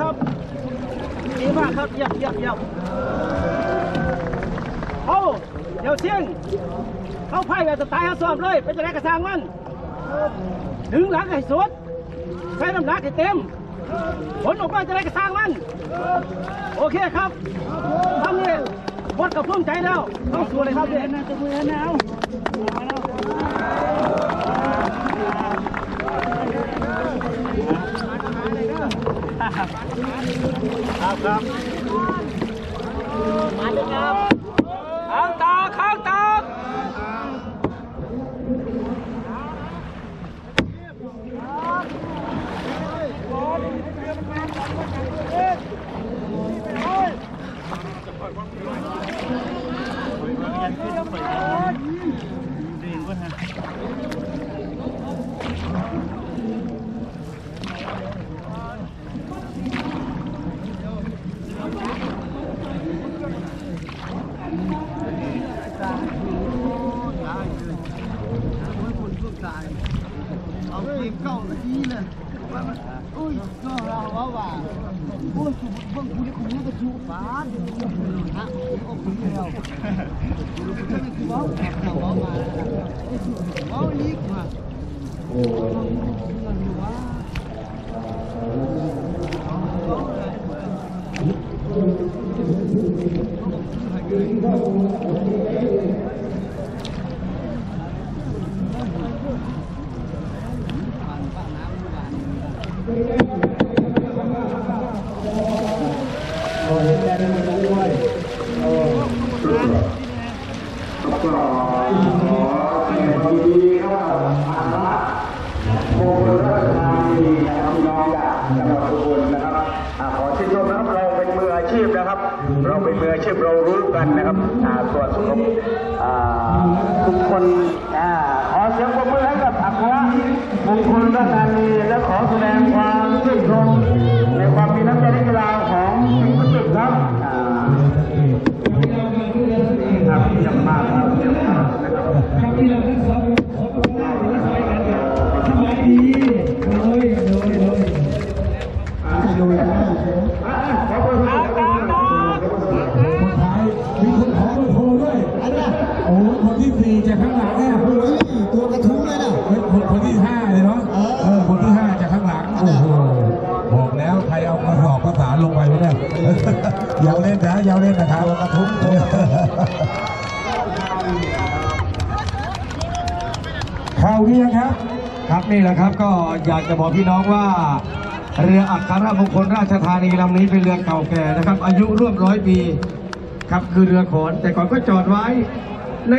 ครับดีมากครับเยี่ยมเยี่ยมเยี่ยมเอาเดี๋ยวเที่ยงเข้าไพ่แบบสไตล์ฮะซ้อมเลยเป็นจะได้กระซังมันดึงหลังให้สุดใช้น้ำหนักให้เต็มผลออกมาจะได้กระซังมัน โอเคครับทำนี่บดกับพุ่มใจแล้วต้องสู้เลยครับเนี่ยจะมือแนว ครับมาเลยครับข้างตาข้างตาเอาเกมเก่าละทีเลยอุ้ยก็เราว่าว่าโอ้ยคุณเบิ่งคุณนี่คุณนี่ก็จูฟ้าดูฮะคุณแล้วคุณนี่คือว่าแอบเราว่ามาว่าลีกมาขอชื่นชมนะครับเราเป็นมืออาชีพนะครับ เราเป็นมืออาชีพเรารู้กันนะครับส่วนของอ่าทุกคนอ่าขอเสียงปรบมือให้กับอัครมงคลรัตนานีและขอแสดงความชื่นชมในความมีน้ำใจนักกีฬา ลงไปวะเนี่ยยาวเล่นนะยาวเล่นนะครับกระทุ้งข้าเรียงครับ ครับนี่แหละครับก็อยากจะบอกพี่น้องว่า เรืออัครมงคลราชธานีลำนี้เป็นเรือเก่าแก่นะครับ อายุร่วมร้อยปี ครับคือเรือขอนแต่ก่อนก็จอดไว้ใน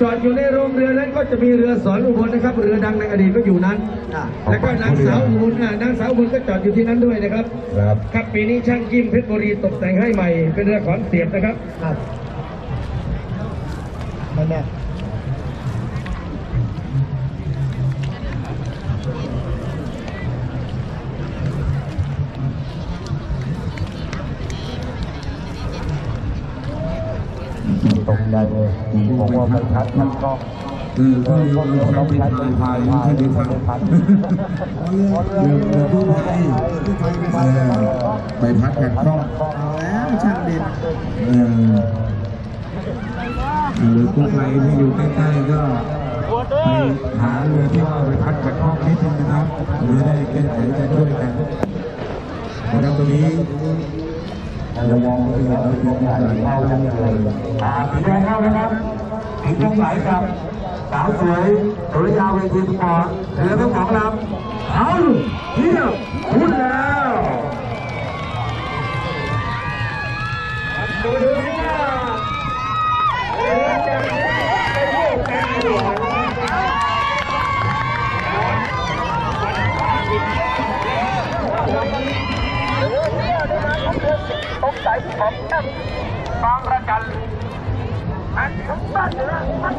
จอดอยู่ในโรงเรือนั้นก็จะมีเรือสอนอุบลนะครับ เรือดังในอดีตก็อยู่นั้นแล้วก็นางสาวอุบลอ่านางสาวอุบลก็จอดอยู่ที่นั้นด้วยนะครับครับ ครับปีนี้ช่างกิมเพชรบุรีตกแต่งให้ใหม่ เป็นเรือขอนเสียบนะครับ ครับนั่นแหละ ตกใจเลยผมว่าไม่ทัดมันก็เออก็เรือเขาเป็นพายพายไม่ใช่เรือพันเรือเรือผู้พายเออใบพัดแข่งคล่องแล้วช่างเด่นเออหรือกู้ภัยที่อยู่ใกล้ๆก็ไปหาเรือที่ว่าใบพัดแข่งคล่องนิดนึงนะครับหรือได้แก้ไขจะช่วยกันนะครับตรงนี้ เรามองไปเราเป็นใหญ่เข้าจังเลยอ่าสีแดงเข้านะครับสีตรงไหลกับสาวสวยสุริยาเวทีสปอร์ตเหลือทั้งสองลำเอาเที่ยวพุ่นแล้วดูดูนี่นะเรือจะไปโยกกันหน่อยสงสัยของท่านบางระจัน อัน